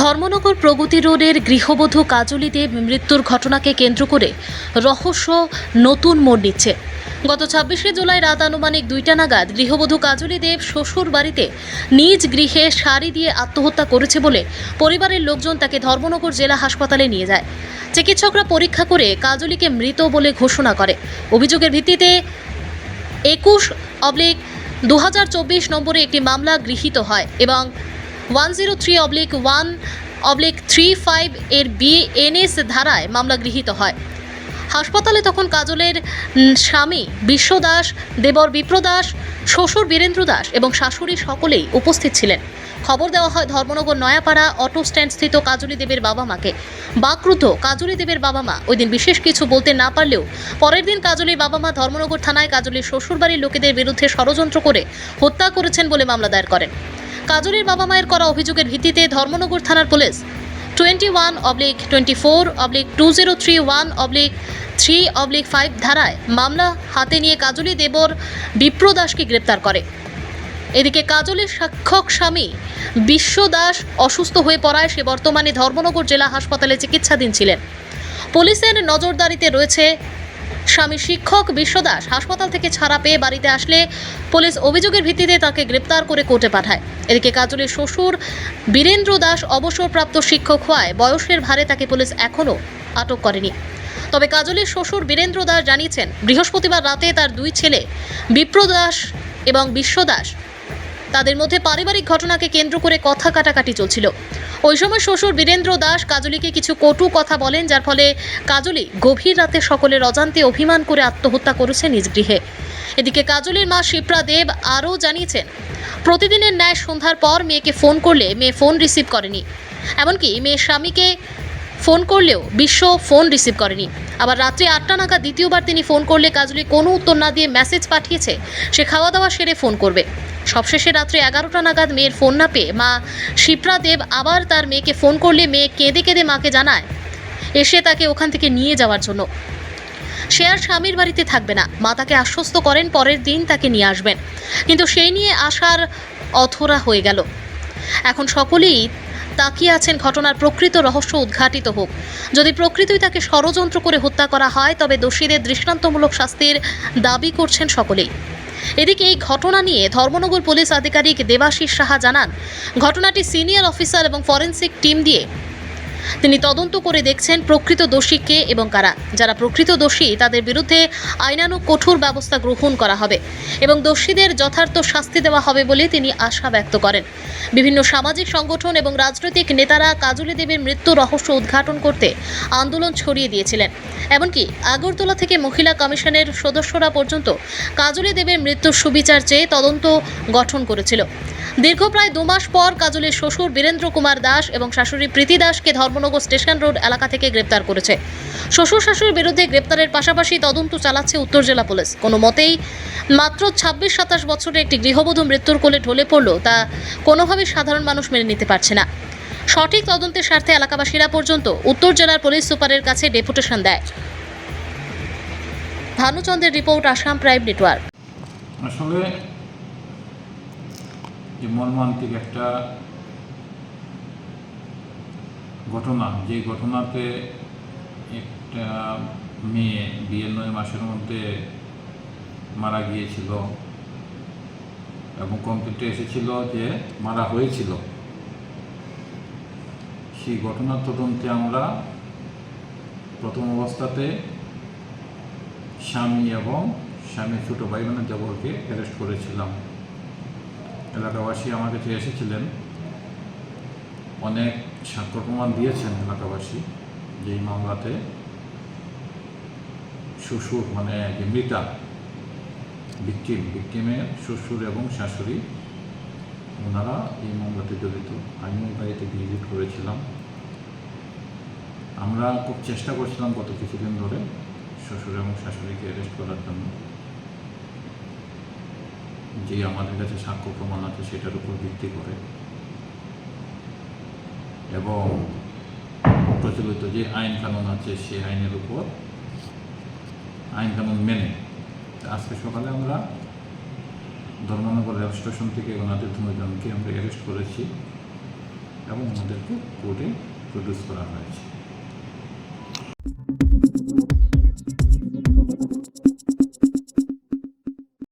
ধর্মনগর প্রগতি রোডের গৃহবধূ কাজলী দেব মৃত্যুর ঘটনাকে কেন্দ্র করে রহস্য নতুন মোড় নিচ্ছে। গত ছাব্বিশে জুলাই রাত আনুমানিক দুইটা নাগাদ গৃহবধূ কাজলী দেব শ্বশুর বাড়িতে নিজ গৃহে শাড়ি দিয়ে আত্মহত্যা করেছে বলে পরিবারের লোকজন তাকে ধর্মনগর জেলা হাসপাতালে নিয়ে যায়। চিকিৎসকরা পরীক্ষা করে কাজলিকে মৃত বলে ঘোষণা করে। অভিযোগের ভিত্তিতে একুশ অবলিক দু হাজার চব্বিশ নম্বরে একটি মামলা গৃহীত হয় এবং one zero three oblique one oblique three five এর বিএনএস ধারায় মামলা গৃহীত হয়। হাসপাতালে তখন কাজলের স্বামী বিশ্ব দাস, দেবর বিপ্র দাস, শ্বশুর বীরেন্দ্র দাস এবং শাশুড়ি সকলেই উপস্থিত ছিলেন। খবর দেওয়া হয় ধর্মনগর নয়াপাড়া অটো স্ট্যান্ড স্থিত কাজলী দেবের বাবা মাকে। বাকরুদ্ধ কাজলী দেবের বাবা মা। ওই দিন বিশেষ কিছু বলতে না পারলেও পরের দিন কাজলীর বাবা মা ধর্মনগর থানায় কাজলীর শ্বশুরবাড়ির লোকেদের বিরুদ্ধে ষড়যন্ত্র করে হত্যা করেছেন বলে মামলা দায়ের করেন। কাজলীর বাবা মায়ের করা অভিযোগের ভিত্তিতে ধর্মনগর থানার police twenty one oblique twenty four oblique two zero three one oblique three oblique five ধারায় মামলা হাতে নিয়ে কাজলি দেবর বিপ্র দাসকে গ্রেপ্তার করে। এদিকে কাজলের সাক্ষক স্বামী বিশ্ব দাস অসুস্থ হয়ে পড়ায় সে বর্তমানে ধর্মনগর জেলা হাসপাতালে চিকিৎসাধীন ছিলেন। পুলিশের নজরদারিতে রয়েছে স্বামী শিক্ষক বিশ্বদাস হাসপাতাল থেকে ছাড়া পেয়ে বাড়িতে আসলে পুলিশ অভিযোগের ভিত্তিতে তাকে গ্রেপ্তার করে কোর্টে পাঠায়। এদিকে কাজলের শ্বশুর বীরেন্দ্র দাস অবসরপ্রাপ্ত শিক্ষক হওয়ায় বয়সের ভারে তাকে পুলিশ এখনও আটক করেনি। তবে কাজলের শ্বশুর বীরেন্দ্র দাস জানিয়েছেন, বৃহস্পতিবার রাতে তার দুই ছেলে বিপ্রদাস এবং বিশ্ব দাস তাদের মধ্যে পারিবারিক ঘটনাকে কেন্দ্র করে কথা কাটাকাটি চলছিল। ওই সময় শ্বশুর বীরেন্দ্র দাস কাজলিকে কিছু কটু কথা বলেন, যার ফলে কাজলি গভীর রাতে সকলের অজান্তে অভিমান করে আত্মহত্যা করেছে নিজ গৃহে। এদিকে কাজলের মা শিপ্রা দেব আরও জানিয়েছেন, প্রতিদিনের ন্যায় সন্ধ্যার পর মেয়েকে ফোন করলে মেয়ে ফোন রিসিভ করেনি। এমনকি মেয়ের স্বামীকে ফোন করলেও বিশ্ব ফোন রিসিভ করেনি। আবার রাত্রি আটটা নাগাদ দ্বিতীয়বার তিনি ফোন করলে কাজলি কোনো উত্তর না দিয়ে মেসেজ পাঠিয়েছে, সে খাওয়া দাওয়া সেরে ফোন করবে। সবশেষে রাত্রি এগারোটা নাগাদ মেয়ের ফোন না পেয়ে মা শিপ্রা দেব আবার তার মেয়েকে ফোন করলে মেয়ে কেঁদে কেঁদে মাকে জানায়, এসে তাকে ওখান থেকে নিয়ে যাওয়ার জন্য। সে আর স্বামীর বাড়িতে থাকবে না। মা তাকে আশ্বস্ত করেন পরের দিন তাকে নিয়ে আসবেন। কিন্তু সেই নিয়ে আসার অথরা হয়ে গেল। এখন সকলেই তাকিয়ে আছেন ঘটনার প্রকৃত রহস্য উদ্ঘাটিত হোক। যদি প্রকৃতই তাকে ষড়যন্ত্র করে হত্যা করা হয়, তবে দোষীদের দৃষ্টান্তমূলক শাস্তির দাবি করছেন সকলেই। এদিকে এই ঘটনা নিয়ে ধর্মনগর পুলিশ আধিকারিক দেবাশিস সাহা জানান, ঘটনাটি সিনিয়র অফিসার এবং ফরেন্সিক টিম দিয়ে তিনি তদন্ত করে দেখছেন প্রকৃত দোষী কে এবং কারা। যারা প্রকৃত দোষী, তাদের বিরুদ্ধে আইনানুগ কঠোর ব্যবস্থা গ্রহণ করা হবে এবং দোষীদের যথার্থ শাস্তি দেওয়া হবে বলে তিনি আশা ব্যক্ত করেন। বিভিন্ন সামাজিক সংগঠন এবং রাজনৈতিক নেতারা কাজলী দেবীর মৃত্যু রহস্য উদ্ঘাটন করতে আন্দোলন ছড়িয়ে দিয়েছিলেন। এমনকি আগরতলা থেকে মহিলা কমিশনের সদস্যরা পর্যন্ত কাজলী দেবের মৃত্যুর সুবিচার চেয়ে তদন্ত গঠন করেছিল। দীর্ঘ প্রায় দু মাস পর কাজলের শ্বশুর বীরেন্দ্র কুমার দাস এবং শাশুড়ি প্রীতি দাসকে ধর্মনগর স্টেশন রোড এলাকা থেকে গ্রেপ্তার করেছে। শ্বশুর শাশুড়ির বিরুদ্ধে গ্রেপ্তারের পাশাপাশি তদন্ত চালাচ্ছে উত্তর জেলা পুলিশ। কোনো মতেই মাত্র ছাব্বিশ সাতাশ বছরে একটি গৃহবধূ মৃত্যুর কোলে ঢলে পড়ল তা কোনোভাবেই সাধারণ মানুষ মেনে নিতে পারছে না। সঠিক তদন্তের স্বার্থে এলাকাবাসীরা পর্যন্ত উত্তর জেলার পুলিশ সুপারের কাছে ডেপুটেশন দেয়। ভানুচন্দ্রের রিপোর্ট, আসাম প্রাইম নেটওয়ার্ক। আসলে মর্মান্তিক একটা ঘটনা, যে ঘটনাতে একটা মেয়ে বিয়ের নয় মাসের মধ্যে মারা গিয়েছিল এবং কমপ্লিটে এসেছিল যে মারা হয়েছিল। সেই ঘটনার তদন্তে আমরা প্রথম অবস্থাতে স্বামী এবং স্বামীর ছোটো ভাই বোনের দেবরকে অ্যারেস্ট করেছিলাম। এলাকাবাসী আমার কাছে এসেছিলেন। অনেক সাক্ষ্য প্রমাণ দিয়েছেন এলাকাবাসী যে এই মামলাতে শ্বশুর মানে যে মৃতা, ভিকটিম, ভিকটিমের শ্বশুর এবং শাশুড়ি, ওনারা এই মামলাতে জড়িত। আমিও বাড়িতে ভিজিট করেছিলাম। আমরা খুব চেষ্টা করছিলাম গত কিছুদিন ধরে শ্বশুর এবং শাশুড়িকে অ্যারেস্ট করার জন্য। যে আমাদের কাছে সাক্ষ্য প্রমাণ আছে সেটার উপর ভিত্তি করে। এবং প্রচলিত যে আইন কানুন আছে, সেই আইনের উপর আইন কানুন মেনে আজকে সকালে আমরা ধর্মনগর রেল স্টেশন থেকে দুজনকে আমরা অ্যারেস্ট করেছি এবং ওনাদেরকে কোর্টে প্রডিউস করা হয়েছে।